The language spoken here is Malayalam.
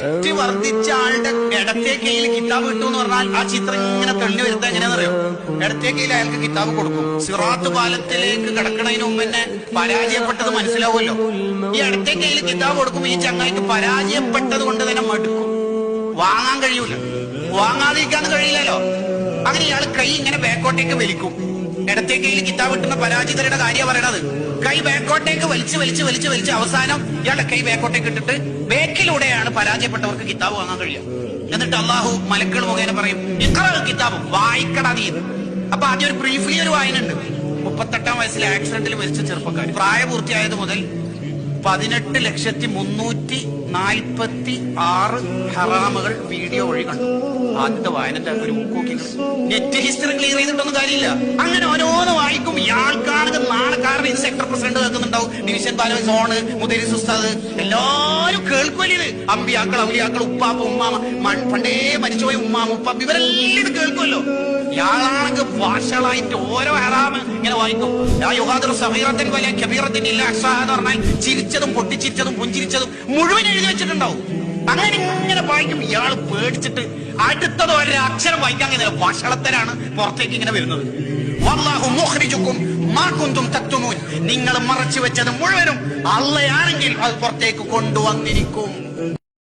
ശക്തി വർദ്ധിച്ച ആളുടെ ഇടത്തെ കയ്യിൽ കിതാബ് കിട്ടും എന്ന് പറഞ്ഞാൽ ആ ചിത്രം ഇങ്ങനെ തെള്ളി വരുന്നത് എങ്ങനെയാണെന്നറിയോ? ഇടത്തെ കയ്യിൽ അയാൾക്ക് കിതാബ് കൊടുക്കും. സിറാത്ത് പാലത്തിലേക്ക് കിടക്കണതിന് മുമ്പ് തന്നെ പരാജയപ്പെട്ടത് മനസ്സിലാവുമല്ലോ? ഈ ഇടത്തെ കയ്യിൽ കിതാബ് കൊടുക്കും ഈ ചങ്ങായിക്ക് പരാജയപ്പെട്ടത് കൊണ്ട് തന്നെ മടുക്കും. വാങ്ങാൻ കഴിയൂല. വാങ്ങാതിരിക്കാൻ കഴിയില്ലല്ലോ. അങ്ങനെ ഇയാൾ കൈ ഇങ്ങനെ ബാക്കോട്ടേക്ക് വലിക്കും. ഇടത്തെ കയ്യിൽ കിതാബ് കിട്ടുന്ന പരാജിതരുടെ കാര്യം പറയണത്. കൈ ബാക്കോട്ടേക്ക് വലിച്ചു വലിച്ചു വലിച്ചു വലിച്ച് അവസാനം ഇയാളുടെ കൈ ബാക്കോട്ടേക്ക് ഇട്ടിട്ട് ബേക്കിലൂടെയാണ് പരാജയപ്പെട്ടവർക്ക് കിതാബ് വാങ്ങാൻ കഴിയുക. എന്നിട്ട് അള്ളാഹു മലക്കൾ മുഖേന പറയും ഇത്ര കിതാബ് വായിക്കടാ നീ. ഇത്." അപ്പൊ ആദ്യം ഒരു ബ്രീഫ്ലി ഒരു വായന ഉണ്ട് മുപ്പത്തെട്ടാം വയസ്സിലെ ആക്സിഡന്റിൽ മരിച്ച ചെറുപ്പക്കാർ പ്രായപൂർത്തിയായത് മുതൽ പതിനെട്ട് ലക്ഷത്തി മുന്നൂറ്റി നാൽപ്പത്തി ആറ് ഹറാമുകൾ വീഡിയോ വഴി കണ്ടു. ആദ്യത്തെ വായനന്റെ ഒരു നെറ്റ് ഹിസ്റ്ററി ക്ലിയർ ചെയ്തിട്ടൊന്നും കാര്യമില്ല. അങ്ങനെ ഓരോന്ന് വായിക്കും ഇയാൾക്കാർക്ക് നാളെ കാരണം ഇത് സെക്ടർ പ്രസിഡന്റ് കേൾക്കുന്നുണ്ടാവും. ഡിവിഷൻ ബാലൻ സോണ് മുതിരി ഉസ്താദ് എല്ലാരും കേൾക്കുമല്ലേ അമ്പിയാക്കൾ അവലിയാക്കൾ ഉപ്പാപ്പ ഉമ്മാമ പണ്ടേ മരിച്ചുപോയി ഉമ്മാമ ഉപ്പാപ്പ ഇവരെല്ലാം ഇത് കേൾക്കുമല്ലോ ഇയാളാണെങ്കിൽ ഭാഷകളായിട്ട് ഓരോ ഹറാമ് ഇങ്ങനെ വായിക്കും. ആ യുഹാദർ സമീറത്തിന് വലിയ കബീറത്തിന് ഇല്ല അക്ഷാഹ എന്ന് പറഞ്ഞാൽ ചിരിച്ചതും പൊട്ടിച്ചിരിച്ചതും പുഞ്ചിരിച്ചതും മുഴുവൻ എഴുതി വെച്ചിട്ടുണ്ടാവും. അങ്ങനെ ഇങ്ങനെ വായിക്കും ഇയാൾ പേടിച്ചിട്ട് അടുത്തത് ഒരു അക്ഷരം വായിക്കാൻ കഴിഞ്ഞ വഷളത്തരാണ് പുറത്തേക്ക് ഇങ്ങനെ വരുന്നത്. വല്ലാഹു നിങ്ങൾ മറച്ചു വെച്ചത് മുഴുവനും അള്ളയാണെങ്കിൽ അത് പുറത്തേക്ക് കൊണ്ടുവന്നിരിക്കും.